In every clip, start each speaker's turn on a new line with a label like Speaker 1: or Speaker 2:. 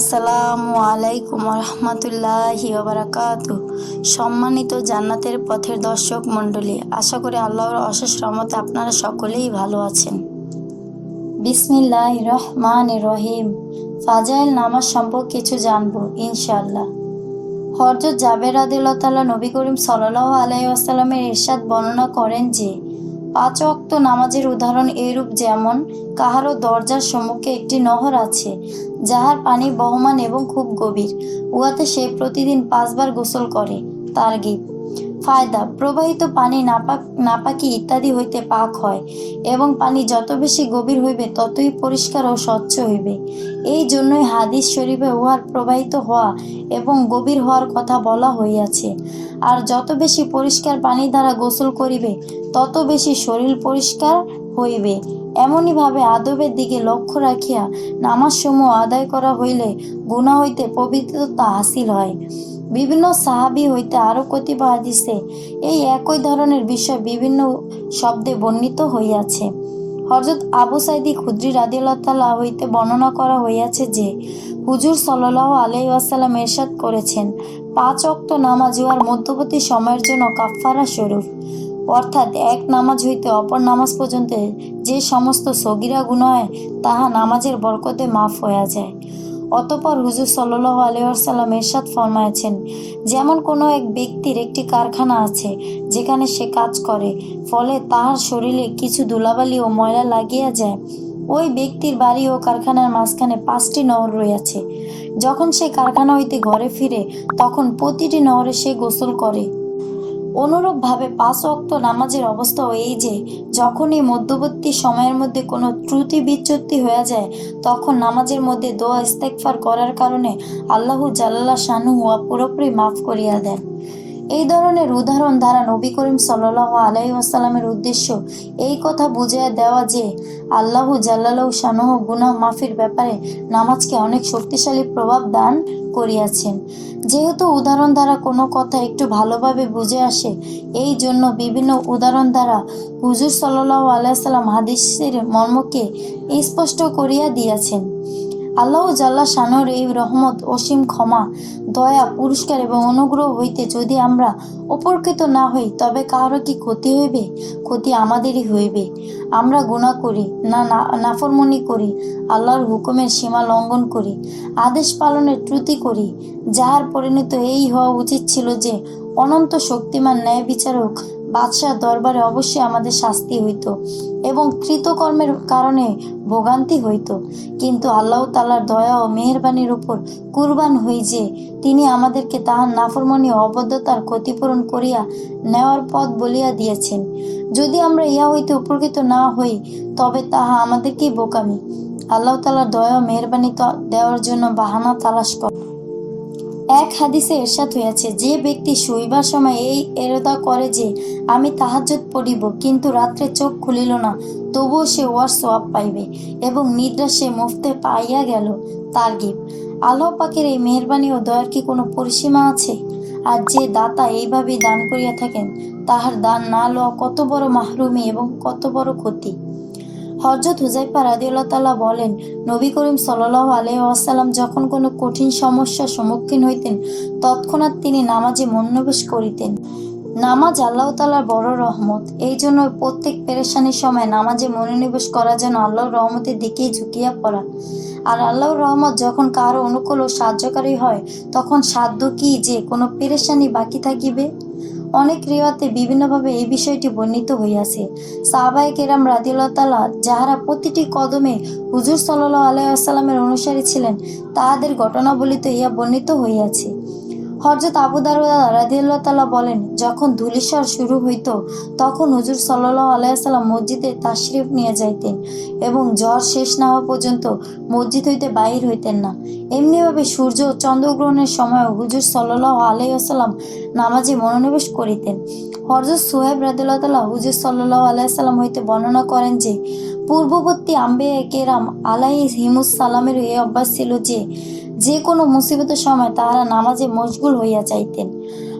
Speaker 1: আসসালামু আলাইকুম রহমতুল্লাহি বারাকাত সম্মানিত জান্নাতের পথের দর্শক মণ্ডলী, আশা করি আল্লাহর অশেষ রহমতে আপনারা সকলেই ভালো আছেন। বিসমিল্লাহ রহমান রহিম ফাজাইল নামাজ সম্পর্কে কিছু জানব ইনশাল্লাহ হরজত জাবের আদিল্লাহ নবী করিম সাল্লাহ আলাইসাল্লামের ইরশাদ বর্ণনা করেন যে, পাঁচ অক্ত নামাজের উদাহরণ এরূপ যেমন, কাহারও দরজার সম্মুখে একটি নহর আছে যাহার পানি বহমান এবং খুব গভীর, উহাতে সে প্রতিদিন পাঁচবার গোসল করে, তার গীত। ফায়দা, প্রবাহিত পানি নাপাক নাপাকি ইত্যাদি হইতে পাক হয়, এবং পানি যত বেশি গভীর হইবে, ততই পরিষ্কার ও স্বচ্ছ হইবে। এই জন্যই হাদিস শরীফে উহার প্রবাহিত হওয়া এবং গভীর হওয়ার কথা বলা হইয়াছে। আর যত বেশি পরিষ্কার পানি দ্বারা গোসল করিবে, তত বেশি শরীর পরিষ্কার হইবে। এমনইভাবে আদবের দিকে লক্ষ্য রাখিয়া নামাজ সমূহ আদায় করা হইলে গুণা হইতে পবিত্রতা হাসিল হয়। বিভিন্ন সাহাবি হইতে আরও কতিপয় হাদিসে এই একই ধরনের বিষয় বিভিন্ন শব্দে বর্ণিত হইয়াছে। হজরত আবু সাইদি খুদ্রি রাদিল্লাহ হইতে বর্ণনা করা হইয়াছে যে, হুজুর সাল্লাহ আলাই আসাল্লাম এরশাদ করেছেন, পাঁচ অক্ত নামাজ উহার মধ্যবর্তী সময়ের জন্য কাফফারা স্বরূপ। অর্থাৎ এক নামাজ হইতে অপর নামাজ পর্যন্ত যে সমস্ত সগিরা গুণ হয়, তাহা নামাজের বরকতে মাফ হইয়া যায়। অতপর হুজুর সাল্লাহ আলিয়াসাল্লাম এরশাদ ফরমায়েছেন, যেমন কোনো এক ব্যক্তির একটি কারখানা আছে, যেখানে সে কাজ করে, ফলে তাহার শরীরে কিছু ধুলাবালি ও ময়লা লাগিয়া যায়, ওই ব্যক্তির বাড়ি ও কারখানার মাঝখানে পাঁচটি নহর রয়েছে যখন সে কারখানা হইতে ঘরে ফিরে, তখন প্রতিটি নহরে সে গোসল করে। অনুরূপভাবে পাঁচ অক্ত নামাজের অবস্থা এই যে, যখনই মধ্যবর্তী সময়ের মধ্যে কোনো ত্রুটি বিচ্যুতি হয়ে যায়, তখন নামাজের মধ্যে দোয়া ইস্তেকফার করার কারণে আল্লাহ জাল্লা শানু হুয়া পুরোপুরি মাফ করিয়া দেন। এই ধরনের উদাহরণ দ্বারা নবী করিম সাল্লাহ আলাই উদ্দেশ্য এই কথা বুঝিয়ে দেওয়া যে আল্লাহু জাল্লাহ শানুহ গুনাহ মাফির ব্যাপারে নামাজকে অনেক শক্তিশালী প্রভাব দান করিয়াছেন। যেহেতু উদাহরণ দ্বারা কোনো কথা একটু ভালোভাবে বুঝে আসে, এই জন্য বিভিন্ন উদাহরণ দ্বারা হুজুর সাল্লাহ আলাইসাল্লাম হাদিসের মর্মকে স্পষ্ট করিয়া দিয়াছেন। আল্লাহ জাল্লা শানর এই রহমত, অসীম ক্ষমা, দয়া, পুরস্কার এবং অনুগ্রহ হইতে যদি আমরা উপকৃত না হই, তবে কারও কি ক্ষতি হইবে? ক্ষতি আমাদেরই হইবে। আমরা গুণা করি, না নাফরমনি করি, আল্লাহর হুকুমের সীমা লঙ্ঘন করি, আদেশ পালনের ত্রুটি করি, যাহার পরিণত এই হওয়া উচিত ছিল যে, অনন্ত শক্তিমান ন্যায় বিচারক বাদশাহ দরবারে অবশ্যই আমাদের শাস্তি হইত এবং কৃতকর্মের কারণে ভোগান্তি হইত। কিন্তু আল্লাহ তালার দয়া ও মেহরবানির উপর কুরবান হই যে, তিনি আমাদেরকে তাহার নাফরমণি অবদ্ধতার ক্ষতিপূরণ করিয়া নেওয়ার পথ বলিয়া দিয়েছেন। যদি আমরা ইহা হইতে উপকৃত না হই, তবে তাহা আমাদেরকেই বোকামি। আল্লাহ তালার দয়া মেহরবানি দেওয়ার জন্য বাহানা তালাশ কর। এক হাদিসে এরশাদ হইয়াছে যে ব্যক্তি শুইবার সময় এই এরদা করে যে, আমি তাহাজ্জত পড়িব, কিন্তু রাত্রে চোখ খুলিল না, তবুও সে ওয়ার সোয়াব পাইবে এবং নিদ্রা সে মুফতে পাইয়া গেল তার গিব। আল্লাহ পাকের এই মেহরবানি ও দয়ার কি কোনো পরিসীমা আছে? আর যে দাতা এইভাবেই দান করিয়া থাকেন, তাহার দান না লওয়া কত বড় মাহরুমি এবং কত বড় ক্ষতি। হজরত হুজাইফা রাদিউল্লাহ বলেন, নবী করিম সাল্লাহ আলহাম যখন কোনো কঠিন সমস্যার সম্মুখীন হইতেন, তৎক্ষণাৎ তিনি নামাজে মনোনিবেশ করিতেন। নামাজ আল্লাহ তালার বড় রহমত। এই জন্য প্রত্যেক পেরেশানির সময় নামাজে মনোনিবেশ করা যেন আল্লাহর রহমতের দিকেই ঝুঁকিয়া পড়া। আর আল্লাহর রহমত যখন কারও অনুকূল ও সাহায্যকারী হয়, তখন সাধ্য কি যে কোনো পেরেশানি বাকি থাকিবে? অনেক রেওয়াতে বিভিন্নভাবে এই বিষয়টি বর্ণিত হইয়াছে। সাহাবাই কেরাম রাদিল্লাহ যাহারা প্রতিটি কদমে হুজুর সাল্লাহ আলাইসাল্লামের অনুসারী ছিলেন, তাহাদের ঘটনাবলিতে ইহা বর্ণিত হইয়াছে। হরজত আবু দারুদা রাদিউল্লাহ তালা বলেন, যখন ধুলিস্বর শুরু হইত, তখন হুজুর সাল্লাহ আলাইসাল্লাম মসজিদে তাশরিফ নিয়ে যাইতেন এবং জ্বর শেষ না হওয়া পর্যন্ত মসজিদ হইতে বাহির হইতেন না। এমনিভাবে সূর্য চন্দ্রগ্রহণের সময় হুজুর সাল্লাহ আলাইসাল্লাম নামাজে মনোনিবেশ করিতেন। হরজত সোহেব রাদিল্লাহ তালা হুজুর সাল্লাহ আলাইসাল্লাম হইতে বর্ণনা করেন যে, পূর্ববর্তী আম্বে কেরাম আলাই হিমুস সালামের এই অভ্যাস ছিল যে যে কোনো মুসিবতের সময় তাহারা নামাজে মশগুল হইয়া যাইতেন।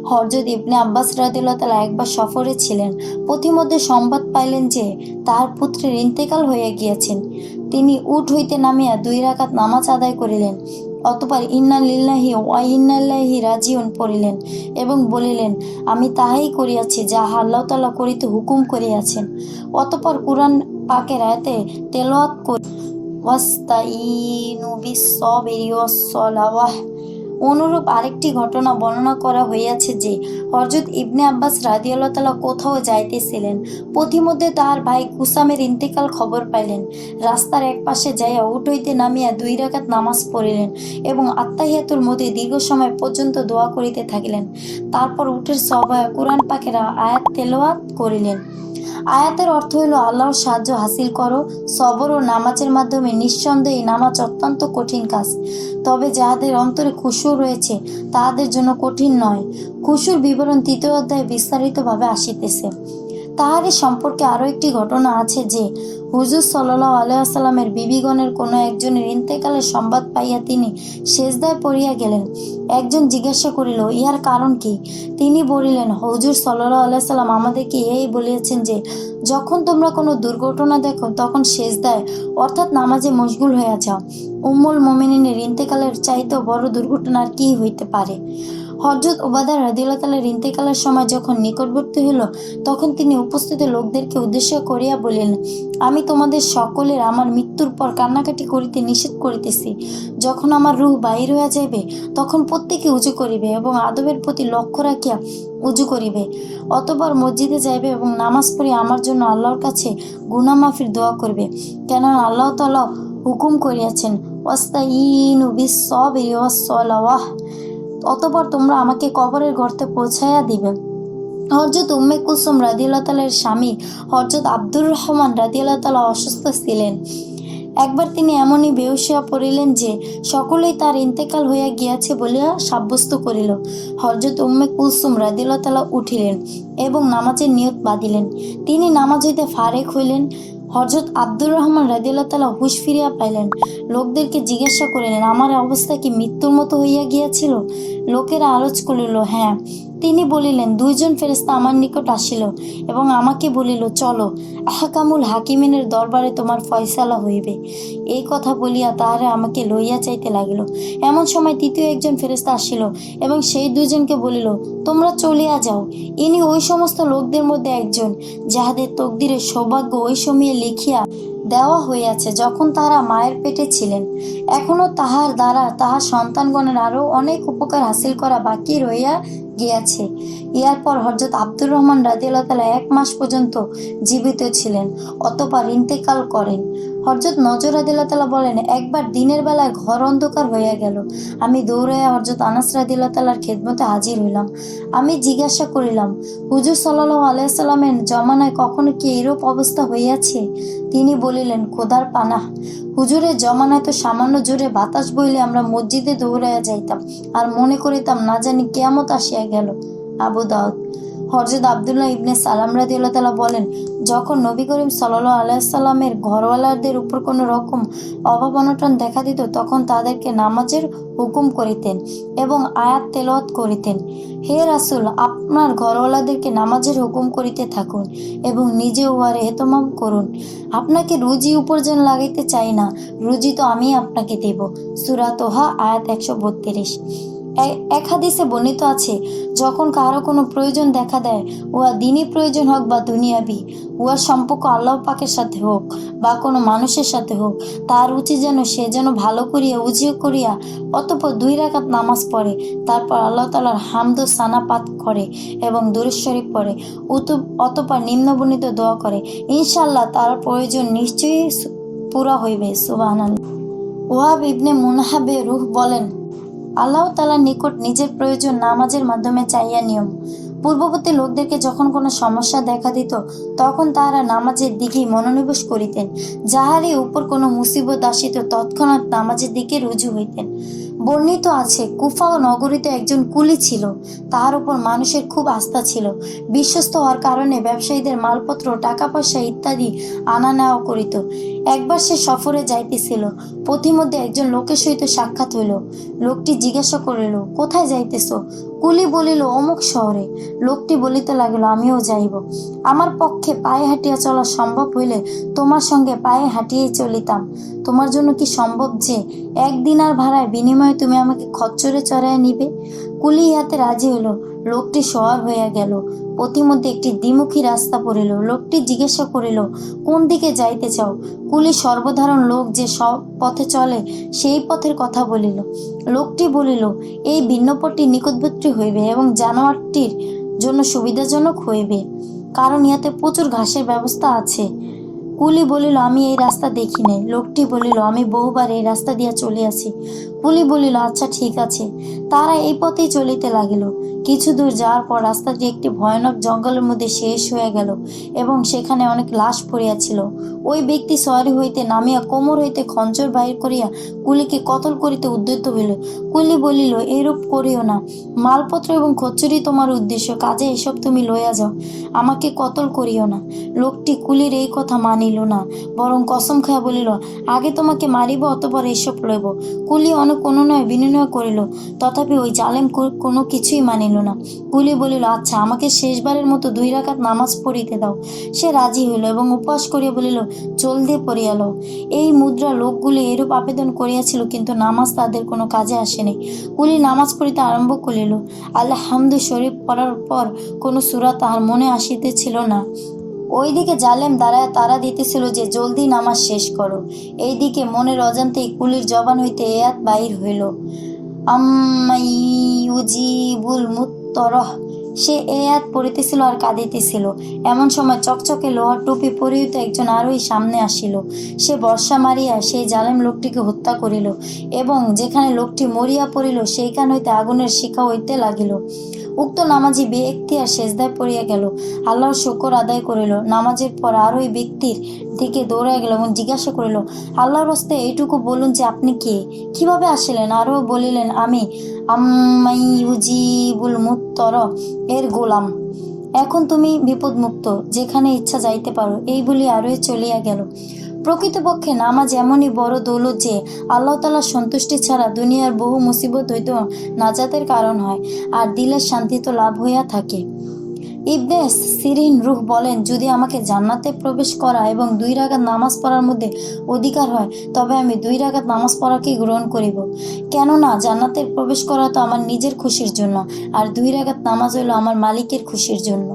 Speaker 1: হরজত ইবনে আব্বাস রাদিল্লাহ একবার সফরে ছিলেন। পথিমধ্যে সংবাদ পাইলেন যে তাহার পুত্রের ইন্তেকাল হইয়া গিয়াছেন তিনি উঠ হইতে নামিয়া দুই রাকাত নামাজ আদায় করিলেন, অতপর ইন্না লিল্লাহি ওয়া ইন্নাল্লাহি রাজিউন পড়িলেন এবং বলিলেন, আমি তাহাই করিয়াছি যাহা আল্লাহ তাআলা করিতে হুকুম করিয়াছেন। অতপর কুরআন পাকের আয়াতে তেলাওয়াত করি অনুরূপ আরেকটি ঘটনা বর্ণনা করা হইয়াছে যে হযরত ইবনে আব্বাস রাদিয়াল্লাহু কোথাও যাইতেছিলেন। পথিমধ্যে তাহার ভাই কুসামের ইন্তেকাল খবর পাইলেন। রাস্তার এক পাশে যাইয়া উঠ হইতে নামিয়া দুই রাকাত নামাজ পড়িলেন এবং আত্মাহিয়াতুল মধ্যে দীর্ঘ সময় পর্যন্ত দোয়া করিতে থাকিলেন। তারপর উঠের সবাই কোরআন পাকের আয়াত তেলাওয়াত করিলেন। আয়াতের অর্থ হইল, আল্লাহর সাহায্য হাসিল করো, সবর ও নামাজের মাধ্যমে নিঃসন্দেহে নামাজ অত্যন্ত কঠিন কাজ। তবে যাহাদের অন্তরে খুশুর রয়েছে, তাহাদের জন্য কঠিন নয়। খুশুর বিবরণ তৃতীয় অধ্যায়ে বিস্তারিতভাবে আসিতেছে। তাহারই সম্পর্কে আরও একটি ঘটনা আছে যে, হুজুর সাল্লাহ আলাইসাল্লামের বিবিগণের কোনো একজনের ইন্তেকালের সংবাদ পাইয়া তিনি সেজদায় পড়িয়া গেলেন। একজন জিজ্ঞাসা করিল, ইহার কারণ কি? তিনি বলিলেন, হুজুর সাল্লাহ আলাইসাল্লাম আমাদেরকে এই বলিয়াছেন যে, যখন তোমরা কোনো দুর্ঘটনা দেখো, তখন সেজদায়, অর্থাৎ নামাজে মশগুল হইয়া যাও। উম্মুল মোমিনের ইন্তেকালের চাইতেও বড় দুর্ঘটনার কি হইতে পারে? হজরত ওবাদা রাদিউল্লাহ ইন্তেকালের সময় যখন নিকটবর্তী হইল, তখন তিনি উপস্থিত লোকদেরকে উদ্দেশ্য করিয়া বলিলেন, আমি তোমাদের সকলের আমার মৃত্যুর পর কান্নাকাটি করিতে নিষেধ করিতেছি। যখন আমার রূহ বাহির হইয়া যাইবে, তখন প্রত্যেকে উঁচু করিবে এবং আদবের প্রতি লক্ষ্য রাখিয়া উজু করিবে। অতবার মসজিদে যাইবে এবং নামাজ পড়ে আমার জন্য আল্লাহর কাছে গুনামাফির দোয়া করবে। কেননা আল্লাহ তাআলা হুকুম করিয়াছেন ওয়াস্তাইনু বিস-সাবরি ওয়াস-সালাওয়াহ। অতপর তোমরা আমাকে কবরের গর্তে পৌঁছাইয়া দিবে। হরজত উম্মে কুসুম রাদিয়াল্লাহু তাআলার স্বামী হরজত আব্দুর রহমান রাদিয়াল্লাহু তাআলা অসুস্থ ছিলেন। একবার তিনি এমনই বেউসিয়া পড়িলেন যে সকলেই তার ইন্তেকাল হইয়া গিয়াছে বলিয়া সাব্যস্ত করিল। হরজত উম্মে কুলসুম রাদিয়াল্লাহু তাআলা উঠিলেন এবং নামাজের নিয়ত বাঁধিলেন। তিনি নামাজ হইতে ফারেক হইলেন। হজরত আব্দুর রহমান রাদিয়াল্লাহু হুশ হুঁশ ফিরিয়া পাইলেন। লোকদেরকে জিজ্ঞাসা করিলেন আমার অবস্থা কি মৃত্যুর মতো হইয়া গিয়াছিল? লোকেরা আলোচ করিল হ্যাঁ। তিনি বলিলেন, দুইজন ফেরেস্তা আমার নিকট আসিল এবং আমাকে বলিল, চলো, আহকামুল হাকিমিনের দরবারে তোমার ফয়সালা হইবে। এই কথা বলিয়া তাহারা আমাকে লইয়া চাইতে লাগিল। এমন সময় তৃতীয় একজন ফেরেস্তা আসিল এবং সেই দুজনকে বলিল, তোমরা চলিয়া যাও। ইনি ওই সমস্ত লোকদের মধ্যে একজন, যাহাদের তকদিরের সৌভাগ্য ওই সময়ে লিখিয়া দেওয়া হইয়াছে যখন তাহারা মায়ের পেটে ছিলেন। এখনও তাহার দ্বারা তাহার সন্তানগণের আরও অনেক উপকার হাসিল করা বাকি রইয়া গিয়াছে। ইয়ার পর হজরত আব্দুর রহমান রাজিয়াল এক মাস পর্যন্ত জীবিত ছিলেন, অতপর ইন্তেকাল করেন। হজরত নজর রাদিয়াল্লাহু তাআলা বলেন, একবার দিনের বেলায় ঘর অন্ধকার হইয়া গেল। আমি দৌড়াইয়া হজরত আনাস রাদিয়াল্লাহু তাআলার খেদমতে হাজির হইলাম। আমি জিজ্ঞাসা করিলাম, হুজুর সাল্লাল্লাহু আলাইহি সাল্লামের জমানায় কখনো কি এরূপ অবস্থা হইয়াছে? তিনি বলিলেন, খোদার পানাহ। হুজুরের জমানায় তো সামান্য জোরে বাতাস বইলে আমরা মসজিদে দৌড়াইয়া যাইতাম আর মনে করিতাম না জানি কেয়ামত আসিয়া গেল। আবু দাউদ হরজত আবদুল্লাহ ইবনে সালাম রাদিয়াল্লাহু তাআলা বলেন, যখন নবী করিম সাল্লাল্লাহু আলাইহি সাল্লামের ঘরওয়ালাদের উপর কোনো রকম অভাব অনটন দেখা দিত, তখন তাদেরকে নামাজের হুকুম করিতেন এবং আয়াত তেলাওয়াত করিতেন। হে রাসূল, আপনার ঘরওয়ালাদেরকে নামাজের হুকুম করিতে থাকুন এবং নিজে উহারে এহতমাম করুন। আপনাকে রুজি উপার্জন লাগাইতে চাই না, রুজি তো আমি আপনাকে দেব। সূরা তোহা, আয়াত একশো বত্রিশ। এক হাদিসে বর্ণিত আছে, যখন কারও কোনো প্রয়োজন দেখা দেয়, উহা দিনই প্রয়োজন হোক বা দুনিয়াবি, উহার সম্পর্ক আল্লাহ পাকের সাথে হোক বা কোনো মানুষের সাথে হোক, তার উচিত যেন সে যেন ভালো করিয়া উজিও করিয়া অতপর দুই রাকাত নামাজ পড়ে, তারপর আল্লাহ তালার হামদ সানা পাঠ করে এবং দুরুশরীফ পড়ে অতপর নিম্নবর্ণিত দোয়া করে ইনশাল্লাহ তার প্রয়োজন নিশ্চয়ই পুরা হইবে সুবাহ ওয়াহাব ইবনে মুনাহাবে রুহ বলেন আল্লাহ তালার নিকট নিজের প্রয়োজন নামাজের মাধ্যমে চাইয়া নিয়ম। পূর্ববর্তী লোকদেরকে যখন কোনো সমস্যা দেখা দিত, তখন তাহারা নামাজের দিকেই মনোনিবেশ করিতেন, যাহারই উপর কোনো মুসিবত আসিত তৎক্ষণাৎ নামাজের দিকে রুজু হইতেন। বর্ণিত আছে, কুফা ও নগরীতে একজন কুলি ছিল, তাহার উপর মানুষের খুব আস্থা ছিল। বিশ্বস্ত হওয়ার কারণে ব্যবসায়ীদের মালপত্র, টাকা পয়সা ইত্যাদি আনা নেওয়া করিত। একবার সে সফরে যাইতেছিল। পথিমধ্যে একজন লোকের সহিত সাক্ষাৎ হইল। লোকটি জিজ্ঞাসা করিল, কোথায় যাইতেছ? কুলি বলিল, অমুক শহরে। লোকটি বলিতে লাগিল, আমিও যাইব। আমার পক্ষে পায়ে হাঁটিয়া চলা সম্ভব হইলে তোমার সঙ্গে পায়ে হাঁটিয়েই চলিতাম। তোমার জন্য কি সম্ভব যে একদিন আর ভাড়ায় বিনিময়ে তুমি আমাকে খচ্চরে চড়াইয়া নিবে? কুলি ইহাতে রাজি হইল লোকটি সওয়ার হইয়া গেল। পথিমধ্যে একটি দ্বিমুখী রাস্তা পড়িল। লোকটি জিজ্ঞাসা করিল, কোন দিকে যাইতে চাও? কুলি সর্বধারণ লোক যে সব পথে চলে, সেই পথের কথা বলিল। লোকটি বলিল, এই ভিন্নপটটি নিকটবর্তী হইবে এবং জানোয়ারটির জন্য সুবিধাজনক হইবে। কারণ ইহাতে প্রচুর ঘাসের ব্যবস্থা আছে। কুলি বলিল, আমি এই রাস্তা দেখি নাই লোকটি বলিল, আমি বহুবার এই রাস্তা দিয়া চলে চলিয়াছি কুলি বলিল আচ্ছা ঠিক আছে। তারা এই পথেই চলিতে লাগিল। কিছু দূর যাওয়ার পর রাস্তাটি একটি ভয়ানক জঙ্গলের মধ্যে শেষ হয়ে গেল এবং সেখানে অনেক লাশ পড়িয়াছিল। ওই ব্যক্তি সওয়ারি হইতে নামিয়া কোমর হইতে খঞ্চর বাহির করিয়া কুলিকে কতল করিতে উদ্যত হইল। কুলি বলিল এরূপ করিও না। মালপত্র এবং খচ্চরই তোমার উদ্দেশ্য। কাজে এসব তুমি লইয়া যাও। আমাকে কতল করিও না। লোকটি কুলির এই কথা মানিল না, বরং কসম খায়া বলিল, আগে তোমাকে মারিব অতপর এসব লইব। কুলি অনেক অনুনয় বিনিময় করিল, তথাপি ওই জালেম কোনো কিছুই মানিল না। কুলি বলিল আচ্ছা আমাকে শেষবারের মতো দুই রাকাত নামাজ পড়িতে দাও। সে রাজি হইল এবং উপবাস করিয়া বলিল, জলদি পড়িয়াল এই মুদ্রা লোকগুলি এরূপ আবেদন করিয়াছিল, কিন্তু নামাজ তাদের কোনো কাজে আসেনি। কুলি নামাজ পড়িতে আরম্ভ করিল। আল্লাহামদু শরীফ পড়ার পর কোনো সুরা তাহার মনে আসিতেছিল না। ওইদিকে জালেম দাঁড়ায় তারা দিতেছিল যে, জলদি নামাজ শেষ করো। এইদিকে মনের অজান্তেই কুলির জবান হইতে এয়াত বাহির হইল। আম্মাইউজিবুল মুত্তরহ। সে এয়াত পড়িতেছিল আর কাঁদিতেছিল। এমন সময় চকচকে লোহার টুপি পরিহিত একজন আরোই সামনে আসিল। সে বর্ষা মারিয়া সেই জালেম লোকটিকে হত্যা করিল এবং যেখানে লোকটি মরিয়া পড়িল সেইখান হইতে আগুনের শিখা হইতে লাগিল। উক্ত নামাজি ব্যক্তি আর সেজদায় পড়িয়া গেল। আল্লাহর শুকর আদায় করিল। নামাজের পর আর ওই ব্যক্তির দিকে দৌড়ায় গেল এবং জিজ্ঞাসা করিল, আল্লাহর হস্তে এইটুকু বলুন যে আপনি কে? কীভাবে আসিলেন? আরও বলিলেন, আমি আম্মাইউজিবুল মুত্তর, এর গোলাম। এখন তুমি বিপদমুক্ত, যেখানে ইচ্ছা যাইতে পারো। এই বলি আরোই চলিয়া গেল। প্রকৃতপক্ষে নামাজ এমনই বড় দৌলত যে আল্লাহ তালার সন্তুষ্টি ছাড়া দুনিয়ার বহু মুসিবত হইতেও নাজাতের কারণ হয় আর দিলের শান্তি তো লাভ হইয়া থাকে। ইবনে সিরিন রুহ বলেন, যদি আমাকে জান্নাতে প্রবেশ করা এবং দুই রাগাত নামাজ পড়ার মধ্যে অধিকার হয়, তবে আমি দুই রাগাত নামাজ পড়াকেই গ্রহণ করিব। কেননা জান্নাতে প্রবেশ করা তো আমার নিজের খুশির জন্য, আর দুই রাগাত নামাজ হইল আমার মালিকের খুশির জন্য।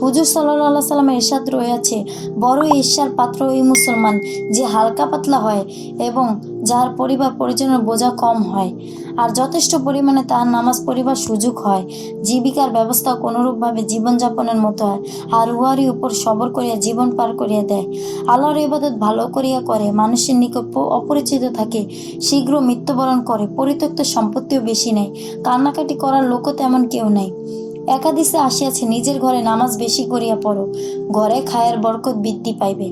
Speaker 1: হুজুর সাল্লাহ সাল্লামের ইরশাদ রয়েছে। বড় ঈর্ষার পাত্র ওই মুসলমান, যে হালকা পাতলা হয় এবং যার পরিবার পরিজনের বোঝা কম হয় আর যথেষ্ট পরিমাণে তার নামাজ পড়িবার সুযোগ হয়। জীবিকার ব্যবস্থা কোনোরূপভাবে জীবনযাপনের মতো হয়। আর উহারই উপর সবর করিয়া জীবন পার করিয়া দেয়। আল্লাহর ইবাদত ভালো করিয়া করে, মানুষের নিকট অপরিচিত থাকে, শীঘ্র মৃত্যুবরণ করে, পরিত্যক্ত সম্পত্তিও বেশি নেই কান্নাকাটি করার লোকও তেমন কেউ নাই। একাদিসে আসিয়াছে, নিজের ঘরে নামাজ বেশি করিয়া পড়ো, ঘরে খায়ের বরকত বৃদ্ধি পাইবে।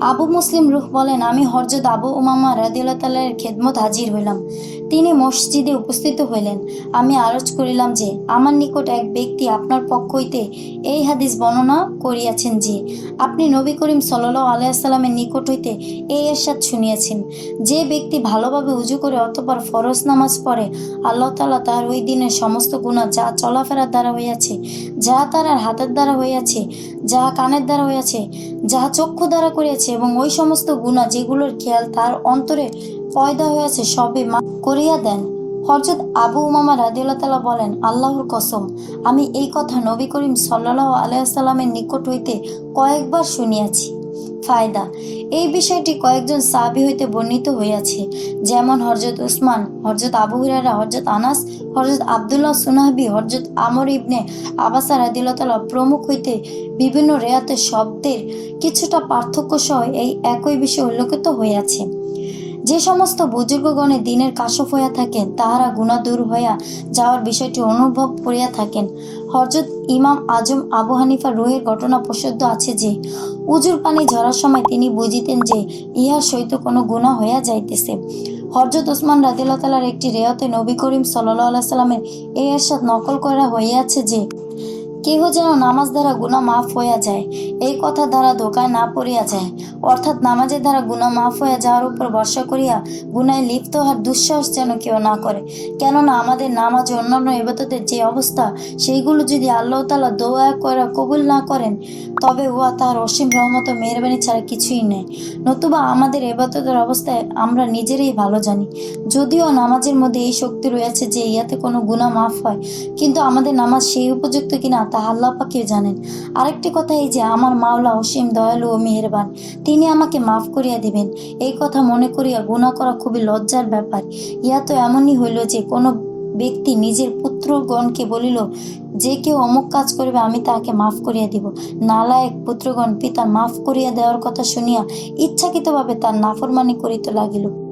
Speaker 1: আবু মুসলিম রুহ বলেন, আমি হরজত আবু উমামা রাদিউল্লাহ তাল্লাহের খেদমত হাজির হইলাম। তিনি মসজিদে উপস্থিত হইলেন। আমি আরজ করিলাম যে, আমার নিকট এক ব্যক্তি আপনার পক্ষ হইতে এই হাদিস বর্ণনা করিয়াছেন যে, আপনি নবী করিম সাল্লাহ আলাইসাল্লামের নিকট হইতে এই এরশাদ শুনিয়াছেন। যে ব্যক্তি ভালোভাবে উজু করে অতপর ফরজ নামাজ পড়ে, আল্লাহ তাআলা তার ওই দিনের সমস্ত গুণা যা চলাফেরার দ্বারা হইয়াছে, যা তার হাতের দ্বারা হইয়াছে, যা কানের দ্বারা হইয়াছে যাহা চক্ষু দ্বারা করিয়াছে এবং ওই সমস্ত গুণা যেগুলোর খেয়াল তার অন্তরে পয়দা হয়েছে সবে মা করিয়া দেন। হরজত আবু উমামা রাদিউল্লাহ বলেন, আল্লাহর কসম, আমি এই কথা নবী করিম সাল্লাহ আলাইসাল্লামের নিকট হইতে কয়েকবার শুনিয়াছি। ফায়দা, এই বিষয়টি কয়েকজন সাহাবি হইতে বর্ণিত হইয়াছে, যেমন হরজত উসমান হরজত আবু হুরারা হরজত আনাস হরজত আবদুল্লাহ সুনাহবি হরজত আমর ইবনে আবাসা রাদিউল্লাহ তালা প্রমুখ হইতে বিভিন্ন রেয়াতের শব্দের কিছুটা পার্থক্য সহ এই একই বিষয় উল্লেখিত হইয়াছে। যে সমস্ত বুজুর্গগণে দিনের কাশফ হইয়া থাকেন, তাহারা গুণা দূর হইয়া যাওয়ার বিষয়টি অনুভব করিয়া থাকেন। হরজত ইমাম আজম আবু হানিফার রোহের ঘটনা প্রসিদ্ধ আছে যে, উজুর পানি ঝরার সময় তিনি বুঝিতেন যে, ইহার সহিত কোনো গুণা হইয়া যাইতেছে। হরজত ওসমান রাদিল্লাহ তালার একটি রেয়তে নবী করিম সাল্লাহ সাল্লামের এই এরশাদ নকল করা হইয়াছে যে কেহ যেন নামাজ দ্বারা গুণা মাফ হইয়া যায়, এই কথা দ্বারা ধোকায় না পড়িয়া যায়। অর্থাৎ নামাজের দ্বারা গুণা মাফ হইয়া যাওয়ার উপর ভরসা করিয়া গুনায় লিপ্ত হওয়ার দুঃসাহস যেন কেউ না করে। কেননা আমাদের নামাজ অন্যান্য ইবাদতের যে অবস্থা, সেইগুলো যদি আল্লাহ তালা দোয়া করে, কবুল না করেন, তবে উহা তাহার অসীম রহমত মেহরবানি ছাড়া কিছুই নেই। নতুবা আমাদের এবাদতের অবস্থায় আমরা নিজেরাই ভালো জানি। যদিও নামাজের মধ্যে এই শক্তি রয়েছে যে ইয়াতে কোনো গুণা মাফ হয়, কিন্তু আমাদের নামাজ সেই উপযুক্ত কিনা আল্লাহ পাকে জানেন? আরেকটি কথা এই যে, আমার মাওলা অসীম দয়ালু ও মেহেরবান, তিনি আমাকে মাফ করিয়া দিবেন। এই কথা মনে করিয়া গুণা করা খুবই লজ্জার ব্যাপার। ইয়া তো এমনই হইল যে, কোনো ব্যক্তি নিজের পুত্রগণকে বলিল, যে কেউ অমুক কাজ করিবে, আমি তাহাকে মাফ করিয়া দিব। নালায়ক পুত্রগণ পিতা মাফ করিয়া দেওয়ার কথা শুনিয়া ইচ্ছাকৃতভাবে তার নাফরমানি করিতে লাগিল।